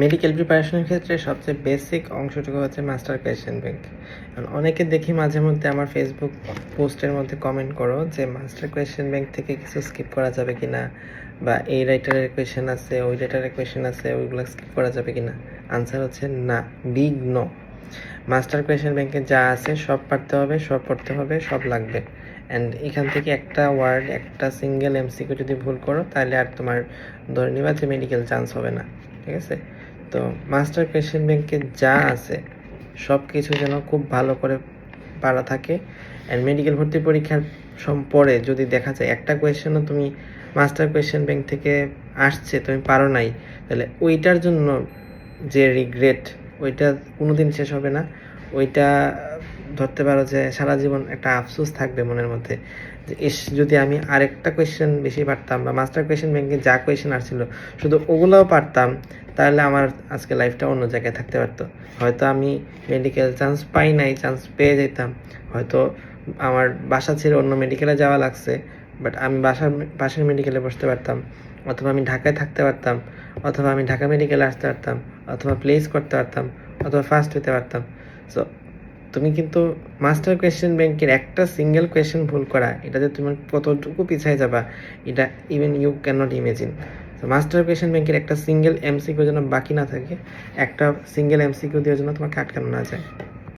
Medical প্রিপারেশনের ক্ষেত্রে সবচেয়ে বেসিক অংশটুকু হচ্ছে মাস্টার কোয়েশ্চেন ব্যাংক কারণ অনেকে দেখি মাঝে মধ্যে আমার ফেসবুক পোস্টের মধ্যে কমেন্ট করো যে মাস্টার কোয়েশ্চেন ব্যাংক থেকে কিছু স্কিপ করা যাবে কি না বা, এই রাইটারের কোয়েশ্চেন আছে, ওই রাইটারের কোয়েশ্চেন আছে, ওইগুলো স্কিপ করা যাবে কি না আনসার হচ্ছে না বিগ নো মাস্টার কোয়েশ্চেন ব্যাংকে যা আছে সব পারতে হবে, সব পড়তে হবে, সব লাগবে। অ্যান্ড এখান থেকে একটা ওয়ার্ড একটা সিঙ্গেল এমসিকিউ যদি ভুল করো, তাহলে আর তোমার ধরে নিবা যে মেডিকেল চান্স হবে না। ঠিক আছে? তো মাস্টার কোয়েশ্চেন ব্যাংকে যা আছে, সব কিছু যেন খুব ভালো করে পারা থাকে। অ্যান্ড মেডিকেল ভর্তি পরীক্ষার পরে যদি দেখা যায় একটা কোয়েশ্চেনও তুমি মাস্টার কোয়েশ্চেন ব্যাংক থেকে আসছে, তুমি পারো নাই, তাহলে ওইটার জন্য যে রিগ্রেট ওইটা কোনোদিন শেষ হবে না। ওইটা ধরতে পারো যে সারা জীবন একটা আফসোস থাকবে মনের মধ্যে যে, ইস, যদি আমি আরেকটা কোয়েশ্চেন বেশি পারতাম বা মাস্টার কোয়েশ্চেন ব্যাংকে যা কোয়েশ্চেন আসছিল, শুধু ওগুলোও পারতাম, তাহলে আমার আজকে লাইফটা অন্য জায়গায় থাকতে পারতো। হয়তো আমি মেডিকেল চান্স পাই নাই চান্স পেয়ে যেতাম। হয়তো আমার বাসা ছেড়ে অন্য মেডিকেলে যাওয়া লাগছে। বাট আমি বাসার পাশের মেডিকেলে বসতে পারতাম, অথবা আমি ঢাকায় থাকতে পারতাম, অথবা আমি ঢাকা মেডিকেলে আসতে পারতাম, অথবা প্লেস করতে পারতাম, অথবা ফার্স্ট হতে পারতাম। সো তুমি কিন্তু মাস্টার কোয়েশ্চেন ব্যাংকের একটা সিঙ্গেল কোয়েশ্চেন ভুল করা, এটাতে তুমি কতটুকু পিছায় যাবা, এটা even you can not imagine তো মাস্টার কোয়েশ্চেন ব্যাংকের একটা সিঙ্গেল এমসিকিউ যেন বাকি না থাকে, একটা সিঙ্গেল এমসিকিউ দিয়ে যেন তোমাকে আটকানো না যায়।